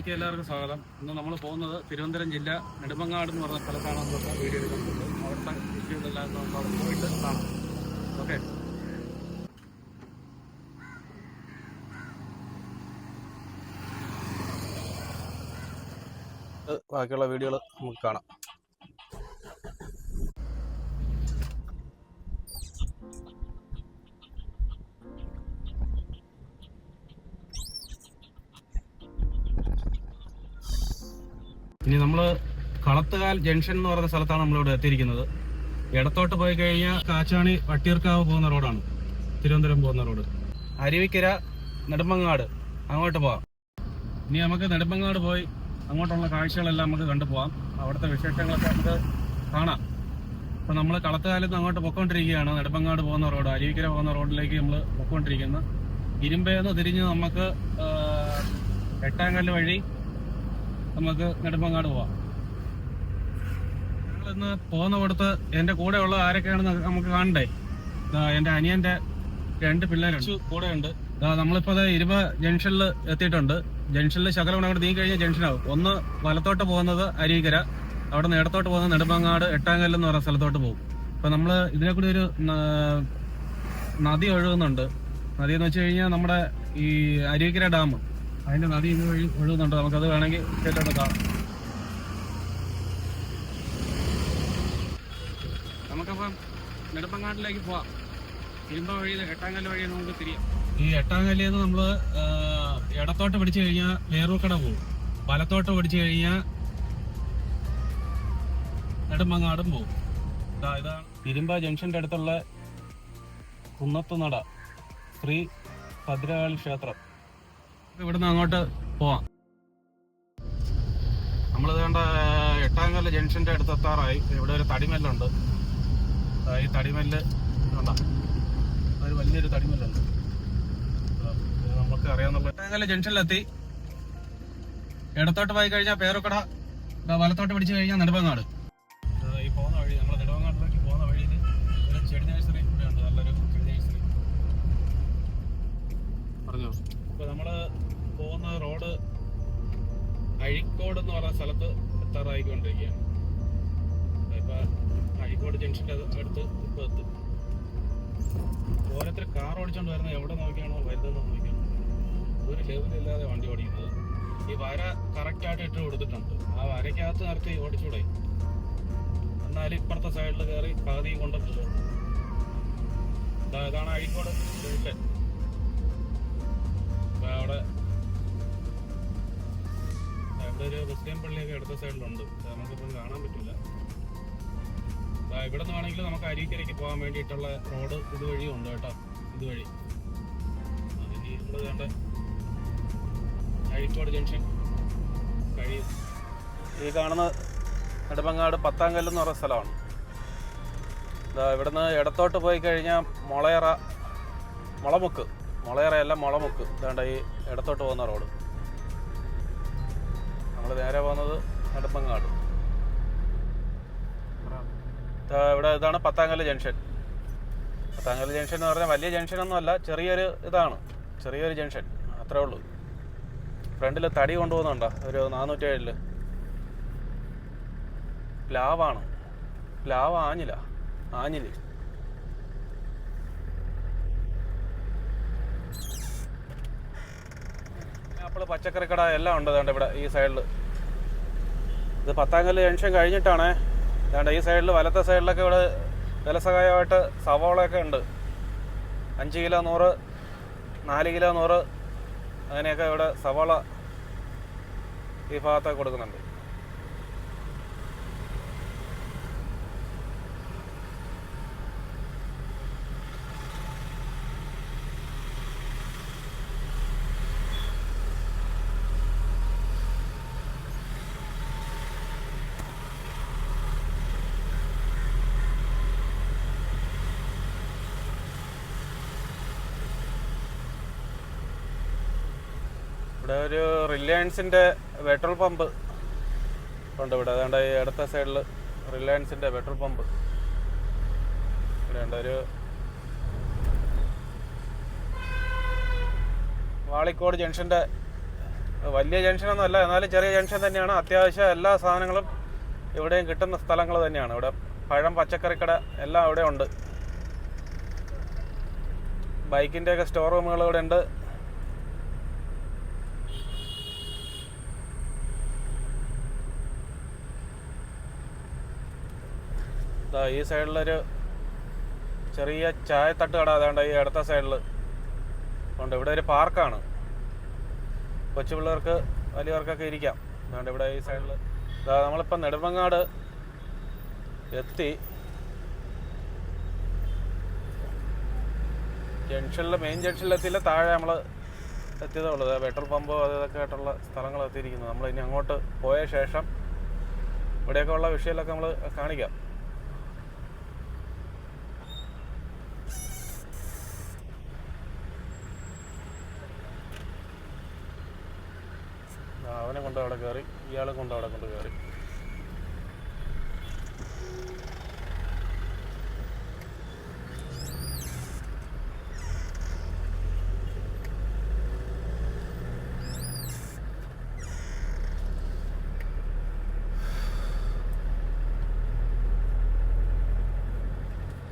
എനിക്ക് എല്ലാവർക്കും സ്വാഗതം. ഇന്ന് നമ്മൾ പോകുന്നത് തിരുവനന്തപുരം ജില്ല നെടുമങ്ങാട് എന്ന് പറഞ്ഞ സ്ഥലത്താണ് നമ്മൾ വീഡിയോ എടുക്കുന്നത്. അവിടുത്തെ വിഷയങ്ങളെല്ലാം നമുക്ക് അവിടെ പോയിട്ട് കാണാം. ഓക്കെ. ബാക്കിയുള്ള വീഡിയോകൾ നമുക്ക് കാണാം. ഇനി നമ്മൾ കളത്തുകാൽ ജംഗ്ഷൻ എന്ന് പറയുന്ന സ്ഥലത്താണ് നമ്മളിവിടെ എത്തിയിരിക്കുന്നത്. ഇടത്തോട്ട് പോയി കഴിഞ്ഞാൽ കാച്ചാണി വട്ടിയൂർക്കാവ് പോകുന്ന റോഡാണ്. തിരുവനന്തപുരം പോകുന്ന റോഡ്. അരുവിക്കര നെടുമ്പങ്ങാട്. അങ്ങോട്ട് പോവാം. ഇനി നമുക്ക് നെടുമ്പങ്ങാട് പോയി അങ്ങോട്ടുള്ള കാഴ്ചകളെല്ലാം നമുക്ക് കണ്ടുപോവാം അവിടുത്തെ വിശേഷങ്ങളൊക്കെ നമുക്ക് കാണാം. അപ്പം നമ്മൾ കളത്തുകാലത്ത് അങ്ങോട്ട് പൊക്കോണ്ടിരിക്കുകയാണ്. നെടുമ്പങ്ങാട് പോകുന്ന റോഡ് അരുവിക്കര പോകുന്ന റോഡിലേക്ക് നമ്മൾ പൊക്കോണ്ടിരിക്കുന്നത് ഇരുമ്പേന്ന് തിരിഞ്ഞ് നമുക്ക് എട്ടാം എട്ടാങ്കല്ല് വഴി നമുക്ക് നെടുമ്പങ്ങാട് പോവാം. ഞങ്ങൾ ഇന്ന് പോകുന്ന കൊടുത്ത് എന്റെ കൂടെ ഉള്ള ആരൊക്കെയാണെന്ന് നമുക്ക് കാണണ്ടേ? എന്റെ അനിയന്റെ രണ്ട് പിള്ളേരുണ്ട്. കൂടെ ഉണ്ട് നമ്മളിപ്പോ ദാ ഇരുപ ജംഗ്ഷനിൽ എത്തിയിട്ടുണ്ട്. ജംഗ്ഷനിൽ ശകലം അങ്ങോട്ട് നീങ്ങി കഴിഞ്ഞാൽ ജംഗ്ഷനാവും. ഒന്ന് വലത്തോട്ട് പോകുന്നത് അരീക്കര അവിടെ നിന്ന് ഇടത്തോട്ട് പോകുന്നത് നെടുമ്പങ്ങാട് എട്ടാങ്കല്ല് എന്ന് പറയുന്ന സ്ഥലത്തോട്ട് പോകും. അപ്പൊ നമ്മൾ ഇതിനെ കൂടി ഒരു നദി ഒഴുകുന്നുണ്ട്. നദി എന്ന് വെച്ച് കഴിഞ്ഞാൽ നമ്മുടെ ഈ അരീകര ഡാം. അതിന്റെ നദി ഇത് വഴി ഒഴുകുന്നുണ്ട്. നമുക്കത് വേണമെങ്കിൽ കേട്ടോട്ട് കാണാം. നമുക്കപ്പം നെടുമ്പങ്ങാട്ടിലേക്ക് പോവാം. ഇരുമ്പ വഴി എട്ടാങ്കല്ല് വഴി നമുക്ക് തിരിയാം. ഈ എട്ടാങ്കല്ലിൽ നിന്ന് നമ്മൾ ഇടത്തോട്ട് പിടിച്ചു കഴിഞ്ഞാൽ വേറൂക്കട പോകും. വലത്തോട്ട് പിടിച്ചു കഴിഞ്ഞാൽ നെടുമ്പങ്ങാടും പോകും. ഇതാ ഇതാണ് ഇരുമ്പ ജംഗ്ഷന്റെ അടുത്തുള്ള കുന്നത്തുനട. ശ്രീ ഭദ്രകാളി ക്ഷേത്രം. ഇവിടുന്ന് അങ്ങോട്ട് പോവാം. നമ്മൾ വേണ്ട എട്ടാങ്കല്ല ജംഗ്ഷന്റെ അടുത്ത് എത്താറായി ഇവിടെ ഒരു തടിമെല്ലുണ്ട്. ഈ തടിമെല്ല് കണ്ട? വലിയൊരു തടിമെല്ലുണ്ട്. നമുക്ക് അറിയാവുന്ന എട്ടാംകല ജംഗ്ഷനിലെത്തി. ഇടത്തോട്ട് പോയി കഴിഞ്ഞാൽ പേരുക്കട വലത്തോട്ട് പിടിച്ചു കഴിഞ്ഞാൽ നെടുമ്പങ്ങാട്. അഴിക്കോട് എന്ന് പറഞ്ഞ സ്ഥലത്ത് എത്താറായിക്കൊണ്ടിരിക്കുകയാണ്. ഇപ്പൊ അഴിക്കോട് ജംഗ്ഷന്റെ അടുത്ത് ഇപ്പൊ എത്തും. ഓരോരുത്തർ കാർ ഓടിച്ചോണ്ട് വരുന്നത് എവിടെ നോക്കിയാണോ വരുന്നത് നോക്കിയാണോ? ഒരു ലെവലില്ലാതെ വണ്ടി ഓടിക്കുന്നത്. ഈ വര കറക്റ്റ് ആയിട്ട് ഇട്ട് കൊടുത്തിട്ടുണ്ട്. ആ വരയ്ക്കകത്ത് നിർത്തി ഓടിച്ചൂടെ. എന്നാലും ഇപ്പുറത്തെ സൈഡിൽ കയറി പകുതി കൊണ്ട് പോകും ഇതാ ഇതാണ് അഴിക്കോട് ജംഗ്ഷൻ. അവിടെ അവിടെ ഒരു ക്രിസ്ത്യൻ പള്ളിയൊക്കെ അടുത്ത സൈഡിലുണ്ട്. നമുക്കിപ്പോൾ കാണാൻ പറ്റില്ല ഇവിടെ നിന്ന് വേണമെങ്കിൽ നമുക്ക് അരിക്കരയ്ക്ക് പോകാൻ വേണ്ടിയിട്ടുള്ള റോഡ് ഇതുവഴിയും ഉണ്ട് കേട്ടോ. ഇതുവഴി. ഇനി നമ്മൾ വേണ്ട. അഴിക്കോട് ജംഗ്ഷൻ. കഴിയും ഈ കാണുന്ന നെടുമങ്ങാട് പത്താങ്കല്ല് എന്ന് പറയുന്ന സ്ഥലമാണ്. ഇവിടുന്ന് ഇടത്തോട്ട് പോയി കഴിഞ്ഞാൽ മുളയറ മുളമുക്ക്. മുളയറയല്ല മുളമുക്ക്. ഇതാണ്ട് ഈ ഇടത്തോട്ട് പോകുന്ന റോഡ്. നേരെ പോകുന്നത് നെടുമ്പങ്ങാട് ദാ ഇവിടെ ഇതാണ് പത്താങ്കല്ല് ജംഗ്ഷൻ. പത്താങ്കല്ല് ജംഗ്ഷൻ എന്ന് പറഞ്ഞാൽ വലിയ ജംഗ്ഷൻ ഒന്നും അല്ല ചെറിയൊരു ഇതാണ് ചെറിയൊരു ജംഗ്ഷൻ അത്രേ ഉള്ളൂ. ഫ്രണ്ടിൽ തടി കൊണ്ടുപോകുന്നുണ്ടോ? ഒരു നാനൂറ്റി ഏഴിൽ പ്ലാവാണ്. പ്ലാവ് ആഞ്ഞില ആഞ്ഞിൽ ആപ്പിൾ പച്ചക്കറി കട എല്ലാം ഉണ്ട് ഇവിടെ ഈ സൈഡിൽ ഇത് പത്താങ്കല്ല് ജംഗ്ഷൻ കഴിഞ്ഞിട്ടാണ്. അതുകൊണ്ട് ഈ സൈഡിൽ വലത്തെ സൈഡിലൊക്കെ ഇവിടെ വിലസഹായമായിട്ട് സവോളയൊക്കെ ഉണ്ട്. അഞ്ച് കിലോ നൂറ് നാല് കിലോ നൂറ് അങ്ങനെയൊക്കെ ഇവിടെ സവോള ഈ ഭാഗത്തൊക്കെ കൊടുക്കുന്നുണ്ട്. ഇവിടെ ഒരു റിലയൻസിന്റെ പെട്രോൾ പമ്പ് ഉണ്ട് ഇവിടെ. അതുകൊണ്ട് ഈ അടുത്ത സൈഡിൽ റിലയൻസിന്റെ പെട്രോൾ പമ്പ്. ഇവിടെ ഉണ്ട് ഒരു വാളിക്കോട് ജംഗ്ഷന്റെ വലിയ ജംഗ്ഷനൊന്നും അല്ല എന്നാലും ചെറിയ ജംഗ്ഷൻ തന്നെയാണ്. അത്യാവശ്യം എല്ലാ സാധനങ്ങളും ഇവിടെയും കിട്ടുന്ന സ്ഥലങ്ങൾ തന്നെയാണ്. ഇവിടെ പഴം പച്ചക്കറിക്കട എല്ലാം ഇവിടെ ഉണ്ട്. ബൈക്കിന്റെയൊക്കെ സ്റ്റോർ റൂമുകൾ ഇവിടെ ഉണ്ട്. ഈ സൈഡിലൊരു ചെറിയ ചായത്തട്ട് കട അതാണ്ട് ഈ അടുത്ത സൈഡിൽ ഉണ്ട് ഇവിടെ ഒരു പാർക്കാണ്. കൊച്ചു പിള്ളേർക്ക് വലിയവർക്കൊക്കെ ഇരിക്കാം. അതുകൊണ്ട് ഇവിടെ ഈ സൈഡിൽ ഇതാ നമ്മളിപ്പോൾ നെടുമങ്ങാട് എത്തി. ജംഗ്ഷനിൽ മെയിൻ ജംഗ്ഷനിൽ എത്തിയില്ല താഴെ നമ്മൾ എത്തിയതേ ഉള്ളൂ. പെട്രോൾ പമ്പ് അത് ഇതൊക്കെ ആയിട്ടുള്ള സ്ഥലങ്ങൾ എത്തിയിരിക്കുന്നത് നമ്മൾ ഇനി അങ്ങോട്ട് പോയ ശേഷം ഇവിടെയൊക്കെ ഉള്ള വിഷയമൊക്കെ നമ്മൾ കാണിക്കാം ആ, അവനെ കൊണ്ട് അവിടെ കയറി ഇയാളെ കൊണ്ട് അവിടെ കൊണ്ട് കയറി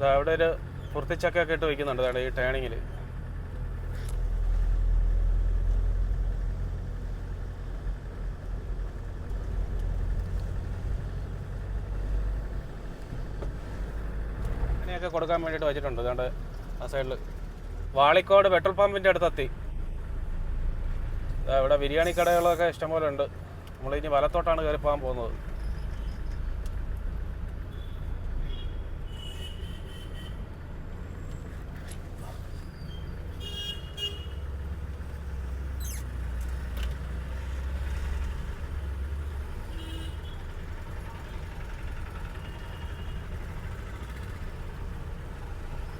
അവിടെ ഒരു പുറത്തിച്ചക്കൊക്കെ ഇട്ട് വയ്ക്കുന്നുണ്ട് ഈ ടേണിങ്ങിൽ അങ്ങനെയൊക്കെ കൊടുക്കാൻ വേണ്ടിയിട്ട് വെച്ചിട്ടുണ്ട്. അതുകൊണ്ട് ആ സൈഡിൽ വാളിക്കോട് പെട്രോൾ പമ്പിന്റെ അടുത്തെത്തി. ഇവിടെ ബിരിയാണി കടകളൊക്കെ ഇഷ്ടംപോലെ ഉണ്ട് ഇനി വലത്തോട്ടാണ് കയറി പോകാൻ പോകുന്നത്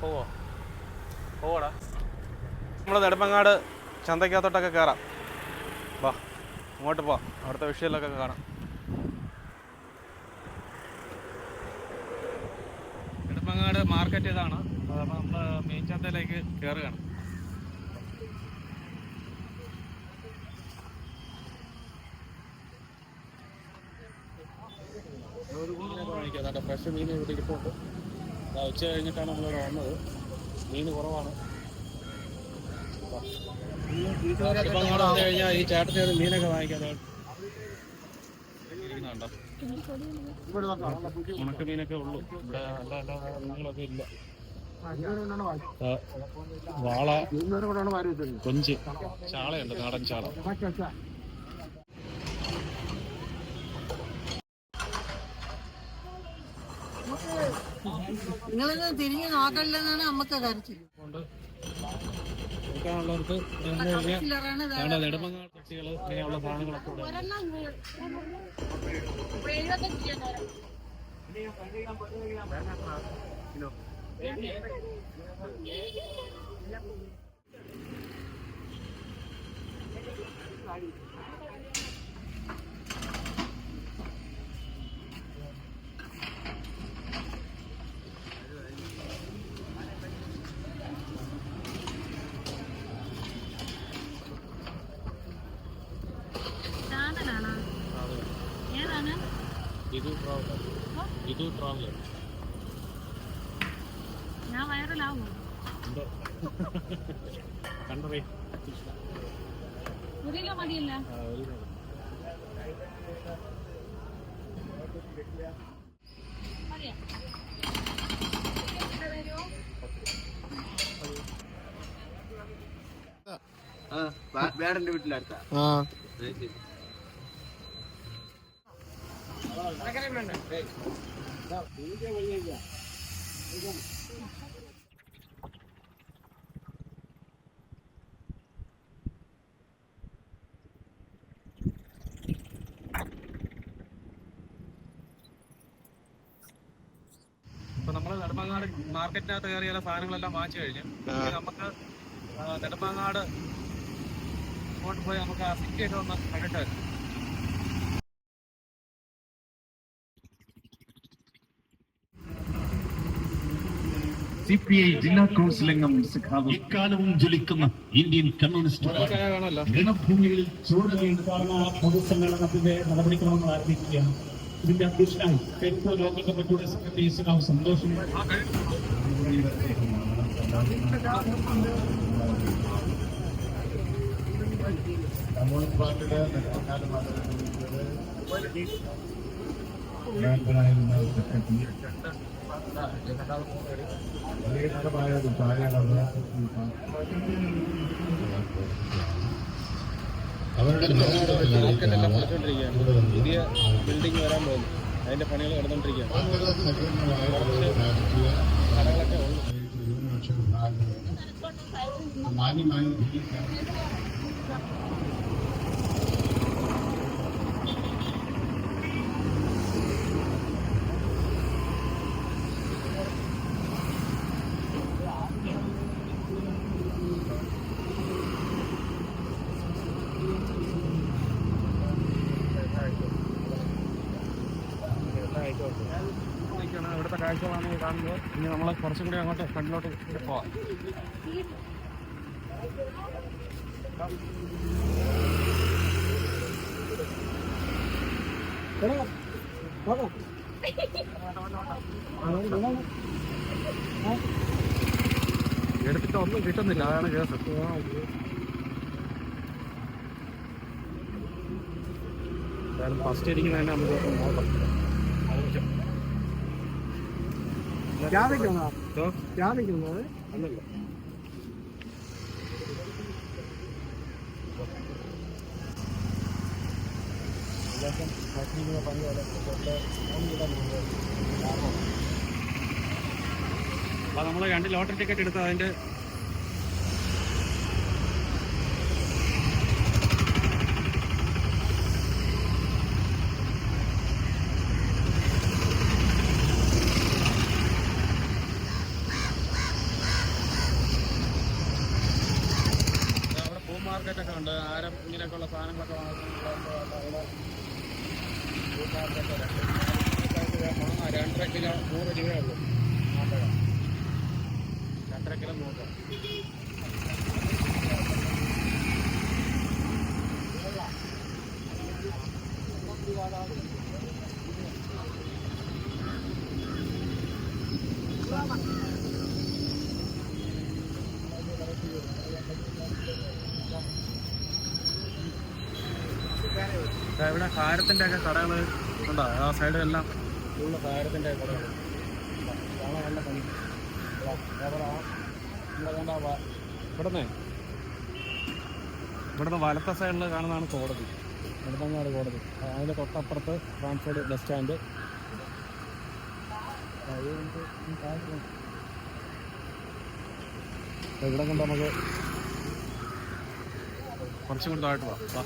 പോവോ പോവോടാ. നമ്മൾ നെടുമ്പങ്ങാട് ചന്തയ്ക്കകത്തോട്ടൊക്കെ കയറാം വാ അങ്ങോട്ട് പോവാം. അവിടുത്തെ വിഷയങ്ങളൊക്കെ കാണാം. നെടുമ്പങ്ങാട് മാർക്കറ്റ് ഇതാണ്. നമ്മൾ മെയിൻ ചന്തയിലേക്ക് കയറുകയാണ് ഫ്രഷ് മീൻ ഇവിടെ ഇരിപ്പുണ്ട്. ഉച്ച കഴിഞ്ഞിട്ടാണ് നമ്മൾ വന്നത്. മീൻ കുറവാണ്. ഇപ്പം അങ്ങോട്ട് വന്നു കഴിഞ്ഞാൽ ഈ ചേട്ടത്തി ഒരു മീനൊക്കെ വാങ്ങിക്കാതെ ഇരിക്കുന്നുണ്ടോ? ഉണക്ക മീനൊക്കെ ഉള്ളൂ. ഇവിടെ അല്ല അല്ലാതെ മീനുകളൊക്കെ ഇല്ല. വാള കൊഞ്ച് ചാളയുണ്ട് നാടൻ ചാള. നിങ്ങളിത് തിരിഞ്ഞു നോക്കണ്ടെന്നാണ് നമുക്ക് കരച്ചിൽ കൊണ്ട് കൊടുക്കാനുള്ളവർക്ക് കട്ടികൾ ഇങ്ങനെയുള്ള സാധനങ്ങളൊക്കെ ഇവിടെ ഉണ്ട്. ഇത് ട്രാവലർ ഇത് ട്രാവലർ ഞാൻ വൈറലാവോ കണ്ടറേ ഒരു കിലോ മതിയല്ല വേടന്റെ വീട്ടിലടുത്ത. ഇപ്പൊ നമ്മൾ നെടുമങ്ങാട് മാർക്കറ്റിനകത്ത് കയറിയ സാധനങ്ങളെല്ലാം വാങ്ങിച്ചു കഴിഞ്ഞു നമുക്ക് നെടുമങ്ങാട് അങ്ങോട്ട് പോയി നമുക്ക് ആ സിറ്റി ഒക്കെ ഒന്ന് കണ്ടിട്ട് സി പി ഐ ജില്ലാ കൗൺസിൽ അംഗം ഇക്കാലവും ജ്വലിക്കുന്ന ഇന്ത്യൻ കമ്മ്യൂണിസ്റ്റ് രണഭൂമിയിൽ ചോര വീണ്ടുന്ന പൊതുസമ്മേളനത്തിന്റെ നടപടിക്രമങ്ങൾ ആരംഭിക്കുകയാണ്. ഇതിന്റെ അധ്യക്ഷനായി പെരുത്തോ ലോക്കൽ കമ്മിറ്റിയുടെ സെക്രട്ടറി സഖാവ് സന്തോഷം. കമ്മ്യൂണിസ്റ്റ് പാർട്ടിയുടെ സെക്രട്ടറി വലിയമായ ഒരു ചായയാണ് അവരുടെ പുതിയ ബിൽഡിംഗ് വരാൻ പോകുന്നു അതിന്റെ പണികൾ നടന്നുകൊണ്ടിരിക്കുകയാണ് മാന്യമായി ഇവിടുത്തെ കാഴ്ചകളാണ് കാണുന്നത്. ഇനി നമ്മൾ കുറച്ചും കൂടി അങ്ങോട്ട് ഫ്രണ്ടിലോട്ട് പോവാം. എടുത്തിട്ട് ഒന്നും കിട്ടുന്നില്ല. അതാണ് കേസ്. ഫസ്റ്റ് ഇരിക്കുന്ന തന്നെ നമുക്ക് നോക്കാം. അല്ലല്ല. അപ്പൊ നമ്മൾ രണ്ട് ലോട്ടറി ടിക്കറ്റ് എടുത്ത് അതിന്റെ അവിടെ പൂ മാർക്കറ്റ് ഒക്കെ ഉണ്ട് ആരം ഇങ്ങനെയൊക്കെയുള്ള സാധനങ്ങളൊക്കെ വാങ്ങുന്നുണ്ട് അവിടെ പൂ മാർക്കറ്റ് രണ്ട് രണ്ടര കിലോ നൂറ് രൂപയേ ഉള്ളൂ രണ്ടര കിലോ നൂറ് ഇവിടെ കാരത്തിന്റെ ഒക്കെ കടകൾ ഉണ്ടോ ആ സൈഡിലെല്ലാം എല്ലാം കാരത്തിന്റെ കടകൾ കാണാൻ നല്ല പണി ഇവിടുന്ന്? ഇവിടുന്ന് വലത്തെ സൈഡിൽ കാണുന്നതാണ് കോടതി. നെടുമങ്ങാട് കോടതി. അതിന്റെ തൊട്ടപ്പുറത്ത് ട്രാൻസ്പോർട്ട് ബസ് സ്റ്റാൻഡ്. ഇവിടെ കൊണ്ട് നമുക്ക് കുറച്ചും കൂടി പോവാം വാ.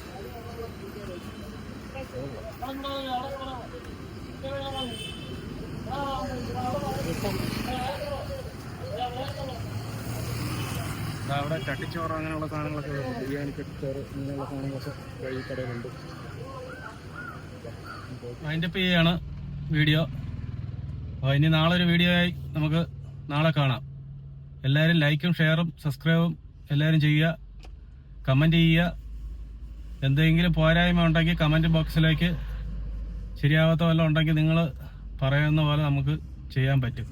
അവിടെ ചട്ടിച്ചോറ് അങ്ങനെയുള്ള സാധനങ്ങളൊക്കെ. ബിരിയാണി ചട്ടിച്ചോറ് ഇങ്ങനെയുള്ള സാധനങ്ങളൊക്കെ വഴി കടയിലുണ്ട്. അതിന്റെ ചെയ്യാണ് വീഡിയോ. അപ്പോൾ ഇനി നാളെ ഒരു വീഡിയോ ആയി നമുക്ക് നാളെ കാണാം. എല്ലാവരും ലൈക്കും ഷെയറും സബ്സ്ക്രൈബും എല്ലാവരും ചെയ്യുക. കമന്റ് ചെയ്യുക. എന്തെങ്കിലും പോരായ്മ ഉണ്ടെങ്കിൽ കമന്റ് ബോക്സിലേക്ക് ശരിയാവാത്ത വല്ലതും ഉണ്ടെങ്കിൽ നിങ്ങൾ പറയുന്ന പോലെ നമുക്ക് ചെയ്യാൻ പറ്റും.